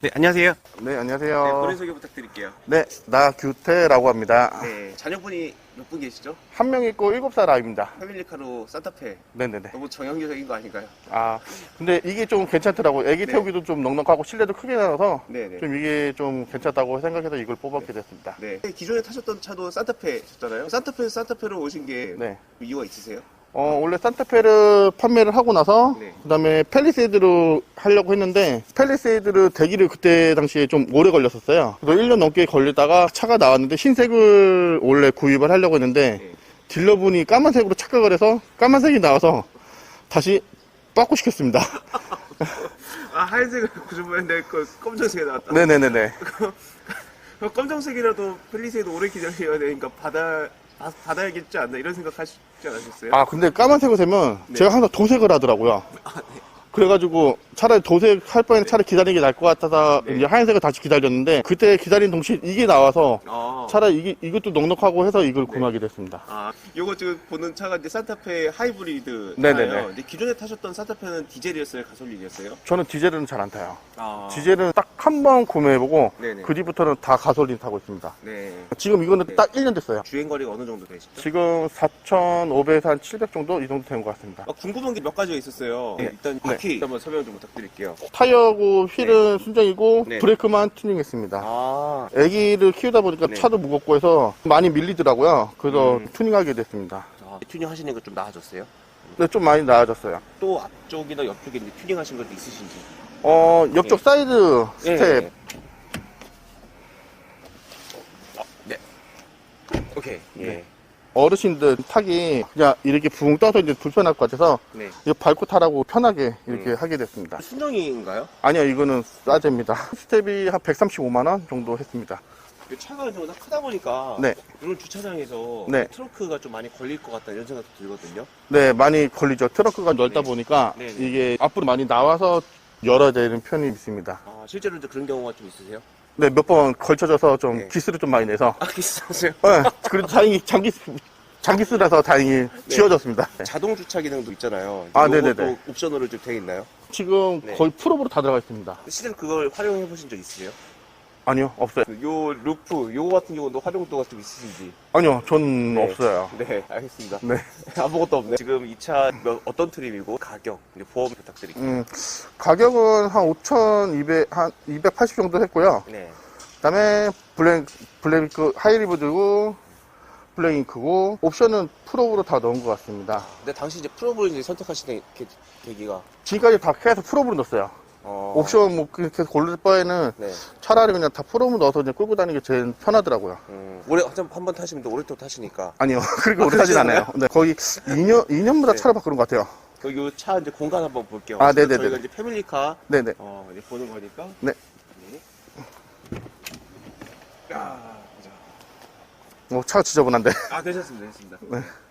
네, 안녕하세요. 네, 네, 안녕하세요. 본인 소개 부탁드릴게요. 네, 나규태라고 합니다. 네, 자녀분이 몇 분 계시죠? 한 명 있고 일곱 살 아이입니다. 패밀리카로 산타페. 네네네. 너무 정형적인 거 아닌가요? 아, 근데 이게 좀 괜찮더라고요. 애기 네. 태우기도 좀 넉넉하고 실내도 크게 나와서 네네. 좀 이게 좀 괜찮다고 생각해서 이걸 뽑았게 됐습니다. 네. 기존에 타셨던 차도 산타페셨잖아요. 산타페에서 산타페로 오신 게 네. 이유가 있으세요? 어, 원래 산타페를 판매를 하고 나서 네. 그다음에 펠리세이드로 하려고 했는데 펠리세이드를 대기를 그때 당시에 좀 오래 걸렸었어요. 그래서 1년 넘게 걸리다가 차가 나왔는데 흰색을 원래 구입을 하려고 했는데 네. 딜러분이 까만색으로 착각을 해서 까만색이 나와서 다시 빠꾸 시켰습니다. 아, 하얀색을 구조했는데 그 검정색이 나왔다. 네네네네. 그 검정색이라도 펠리세이드 오래 기다려야 되니까 받아, 받- 받아야겠지 않나 이런 생각 하시지 않으셨어요? 아 근데 까만색을 세면 네. 제가 항상 도색을 하더라고요. 그래가지고 차라리 도색 할 바에는 차라리 기다리는 게 나을 것 같아서 네. 이제 하얀색을 다시 기다렸는데 그때 기다린 동시에 이게 나와서 아. 차라리 이게, 이것도 넉넉하고 해서 이걸 네. 구매하게 됐습니다. 아, 요거 지금 보는 차가 이제 산타페 하이브리드. 네네네. 차예요. 근데 기존에 타셨던 산타페는 디젤이었어요, 가솔린이었어요? 저는 디젤은 잘 안 타요. 아. 디젤은 딱 한 번 구매해보고 네네. 그 뒤부터는 다 가솔린 타고 있습니다. 네. 지금 이거는 네. 딱 1년 됐어요. 주행 거리가 어느 정도 되시죠? 지금 4,500에서 한 700 정도 이 정도 된 것 같습니다. 아, 궁금한 게 몇 가지가 있었어요. 네. 일단 네. 바퀴 한번 설명 좀 부탁드릴게요. 타이어고 휠은 순정이고 네. 브레이크만 튜닝했습니다. 아. 아기를 키우다 보니까 네. 차도 무겁고 해서 많이 밀리더라고요. 그래서 음. 튜닝하게 됐습니다. 아, 튜닝 하시는 거좀 나아졌어요? 근데 좀 많이 나아졌어요. 또 앞쪽이나 옆쪽에 이제 튜닝 하신 것도 있으신지? 어, 옆쪽 네. 사이드 스텝. 네. 어, 네. 오케이. 예. 네. 어르신들 타기 그냥 이렇게 붕 떠서 이제 불편할 것 같아서 네. 이거 밟고 타라고 편하게 이렇게 음. 하게 됐습니다. 순정인가요? 아니요, 이거는 싸제입니다. 스텝이 한 135만 원 정도 했습니다. 이 차가 좀 워낙 크다 보니까 네. 이런 주차장에서 네. 트렁크가 좀 많이 걸릴 것 같다 이런 생각도 들거든요. 네, 많이 걸리죠. 트렁크가 넓다 네. 보니까 네, 네. 이게 앞으로 많이 나와서 열어야 되는 편이 있습니다. 아, 실제로 이제 그런 경우가 좀 있으세요? 네, 몇 번 걸쳐져서 좀 네. 기스를 좀 많이 내서 아, 기스하세요? 네, 그래도 다행히 장기, 장기스라서 다행히 지워졌습니다. 네. 자동 주차 기능도 있잖아요. 아, 네네네. 옵션으로 좀 되어 있나요? 지금 네. 거의 풀업으로 다 들어가 있습니다. 실제로 그걸 활용해 보신 적 있으세요? 아니요, 없어요. 요 루프, 요거 같은 경우도 활용도가 좀 있으신지? 아니요, 전 네. 없어요. 네, 알겠습니다. 네. 아무것도 없네. 지금 이 차 어떤 트림이고 가격, 이제 보험 부탁드릴게요. 음, 가격은 한 5,200, 한 280 정도 했고요. 네. 그 다음에 블랙, 블랙, 하이리브드고, 블랙잉크고, 옵션은 풀업으로 다 넣은 것 같습니다. 근데 당시 이제 프로볼 이제 선택하시는 계, 계기가 지금까지 다 해서 풀업으로 넣었어요. 어... 옵션 뭐, 그렇게 고를 바에는 네. 차라리 그냥 다 풀업으로 넣어서 그냥 끌고 다니는 게 제일 편하더라고요. 음, 올해 한번 타시면 또 오래 또 타시니까. 아니요, 그렇게 아, 오래 타진? 않아요. 네, 거의 2년, 2년보다 네. 차를 바꾸는 것 같아요. 그요차 이제 공간 한번 볼게요. 아, 네네네. 저희가 이제 패밀리카 네네. 어, 이제 보는 거니까. 네. 네. 아, 보자. 뭐, 차가 지저분한데. 아, 괜찮습니다. 괜찮습니다. 네.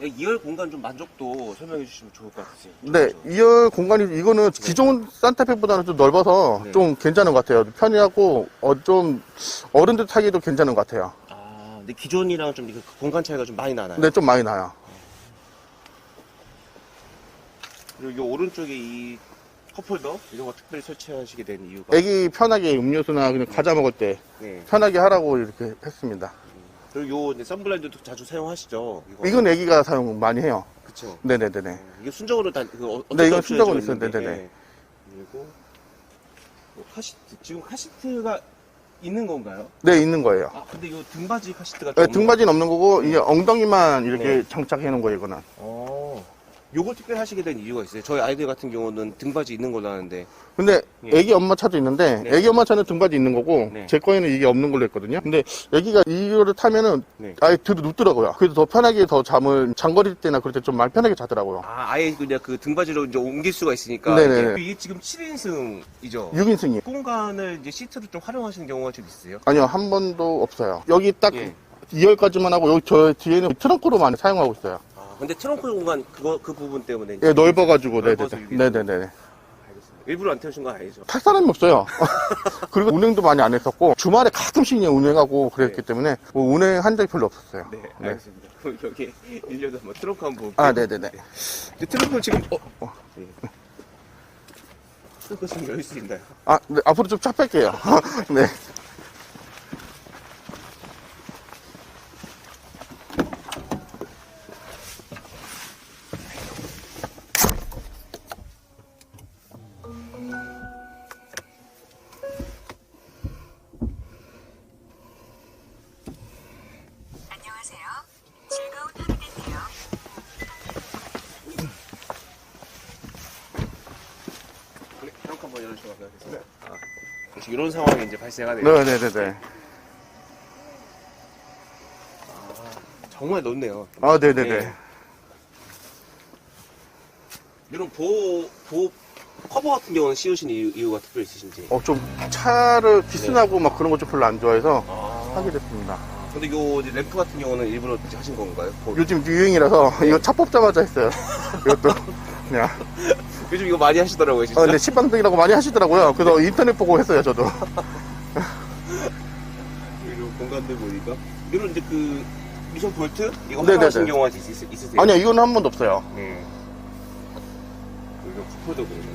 네, 2열 공간 좀 만족도 설명해 주시면 좋을 것 같으세요. 네, 2열 공간이, 이거는 기존 산타페보다는 좀 넓어서 네. 좀 괜찮은 것 같아요. 편리하고, 어, 좀, 어른들 타기도 괜찮은 것 같아요. 아, 근데 기존이랑 좀 그 공간 차이가 좀 많이 나나요? 근데 좀 많이 나요. 그리고 이 오른쪽에 이 컵홀더 이런 거 특별히 설치하시게 된 이유가 애기 편하게 음료수나 그냥 과자 먹을 때 네. 편하게 하라고 이렇게 했습니다. 그리고 요 이제 썬블라인드도 자주 사용하시죠? 이거. 이건 애기가 사용 많이 해요. 그쵸. 네네네네. 어, 이게 순정으로 다 그, 어, 네, 이건 순정으로 있어요. 네네네. 예. 그리고 뭐 카시트 지금 카시트가 있는 건가요? 네, 있는 거예요. 아 근데 이 등받이 카시트가 네, 좀 등받이는 없는 거고, 이게 엉덩이만 이렇게 네. 장착해 놓은 거예요, 이거는. 어. 요걸 특별히 하시게 된 이유가 있어요. 저희 아이들 같은 경우는 등받이 있는 걸로 아는데 근데 예. 애기 엄마 차도 있는데 네. 애기 엄마 차는 등받이 있는 거고 네. 제 거에는 이게 없는 걸로 했거든요. 근데 애기가 이거를 타면은 네. 아예 뒤로 눕더라고요. 그래서 더 편하게 더 잠을 장거리 때나 그럴 때좀 많이 편하게 자더라고요. 아 아예 그냥 그 등받이로 이제 옮길 수가 있으니까 네네네. 이게, 이게 지금 7인승이죠. 6인승이 공간을 이제 시트로 좀 활용하시는 경우가 좀 있으세요? 아니요 한 번도 없어요. 여기 딱 예. 2열까지만 하고 여기 저 뒤에는 트렁크로 많이 사용하고 있어요. 아 근데 트렁크 공간 그거 그 부분 때문에 이제 예, 넓어가지고 넓어서 네네네. 네네네. 알겠습니다. 일부러 안 태우신 건 아니죠? 탈 사람이 없어요. 그리고 운행도 많이 안 했었고 주말에 가끔씩 그냥 운행하고 그랬기 네. 때문에 뭐 운행 한 적이 별로 없었어요. 네, 알겠습니다. 그럼 여기 일려도 한번 트렁크 한번 볼게요. 아 네네네. 근데 트렁크 지금 어, 네. 쓰고 좀 열릴 수 있나요? 아, 네, 앞으로 좀 차 뺄게요. 네. 한번 열어주시면 감사하겠습니다. 아, 이런 상황이 이제 발생하네요. 네네네네. 정말 넓네요. 아, 네네네. 네. 이런 보호, 보호 커버 같은 경우는 씌우신 이유, 이유가 특별히 있으신지. 어, 좀 차를 기스나고 막 그런 거 좀 별로 안 좋아해서 아. 하게 됐습니다. 근데 요 이제 램프 같은 경우는 일부러 이제 하신 건가요? 보- 요즘 유행이라서 이거 차 뽑자마자 했어요. 이것도 그냥. 요즘 이거 많이 하시더라고요, 진짜. 어, 근데 시방등이라고 많이 하시더라고요. 그래서 인터넷 보고 했어요, 저도. 이런 공간들 보니까. 이런 이제 그 미션 볼트? 이거 네네네. 활용하신 경우가 있, 있, 있으세요? 아니요, 이거는 한 번도 없어요. 네. 이거 쿠퍼도 그러죠.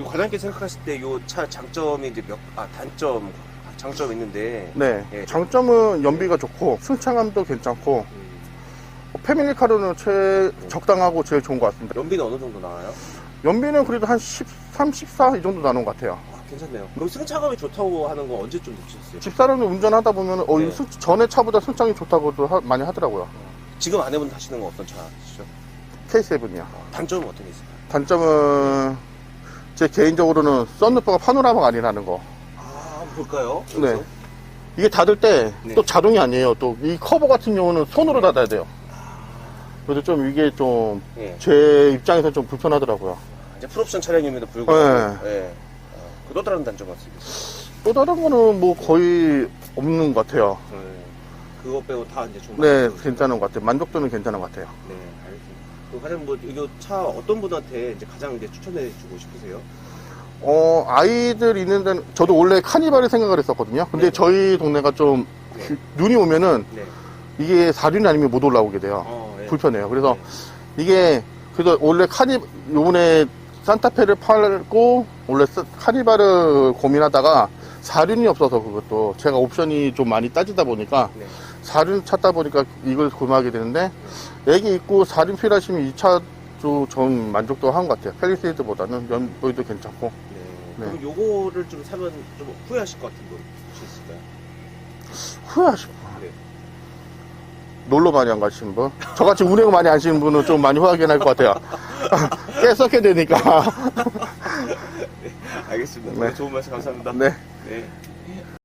요 과장님께 생각하실 때요차 장점이 이제 몇, 아, 단점, 장점 있는데. 네. 예. 장점은 연비가 좋고, 승차감도 괜찮고, 음, 패밀리카로는 최, 적당하고 제일 좋은 것 같습니다. 연비는 어느 정도 나와요? 연비는 그래도 한 13, 14 이 정도 나는 것 같아요. 아, 괜찮네요. 그럼 승차감이 좋다고 하는 건 언제쯤 느끼셨어요? 집사람이 운전하다 보면, 어, 네. 이 승- 전에 차보다 승차감이 좋다고도 하- 많이 하더라고요. 지금 아내분 타시는 건 어떤 차시죠? K7이요. 단점은 어떤 게 있을까요? 단점은, 제 개인적으로는 썬루프가 파노라마가 아니라는 거. 아, 한번 볼까요? 네. 여기서? 이게 닫을 때또 네. 자동이 아니에요. 또 이 커버 같은 경우는 손으로 닫아야 돼요. 그래서 좀 이게 좀제 예. 입장에서 좀 불편하더라고요. 이제 풀옵션 차량임에도 불구하고. 네. 예. 어, 그또 다른 단점 같습니다. 또 다른 거는 뭐 거의 없는 것 같아요. 네. 그거 빼고 다 이제 좀. 네? 괜찮은 것 같아요. 만족도는 괜찮은 것 같아요. 네, 알겠습니다. 그 가장 뭐, 이거 차 어떤 분한테 이제 가장 이제 추천해 주고 싶으세요? 어, 아이들 있는 데는, 저도 원래 카니발을 생각을 했었거든요. 근데 네. 저희 동네가 좀 네. 그 눈이 오면은 네. 이게 사륜이 아니면 못 올라오게 돼요. 어, 예. 불편해요. 그래서 네. 이게 그래서 원래 카니 요번에 산타페를 팔고 원래 스- 카니발을 고민하다가 사륜이 없어서 그것도 제가 옵션이 좀 많이 따지다 보니까 네. 사륜 찾다 보니까 이걸 구매하게 되는데 애기 있고 사륜 필요하시면 이 차도 전 만족도 한 것 같아요. 펠리세이드보다는 연보이도 괜찮고 네. 그럼 요거를 좀 사면 좀 후회하실 것 같은 분 혹시 있을까요? 후회하시고 네. 놀러 많이 안 가시는 분 저같이 운행 많이 안 하시는 분은 좀 많이 후회하긴 할것 같아요. 꽤 썩게 되니까 알겠습니다. 네. 좋은 말씀 감사합니다. 네. 네.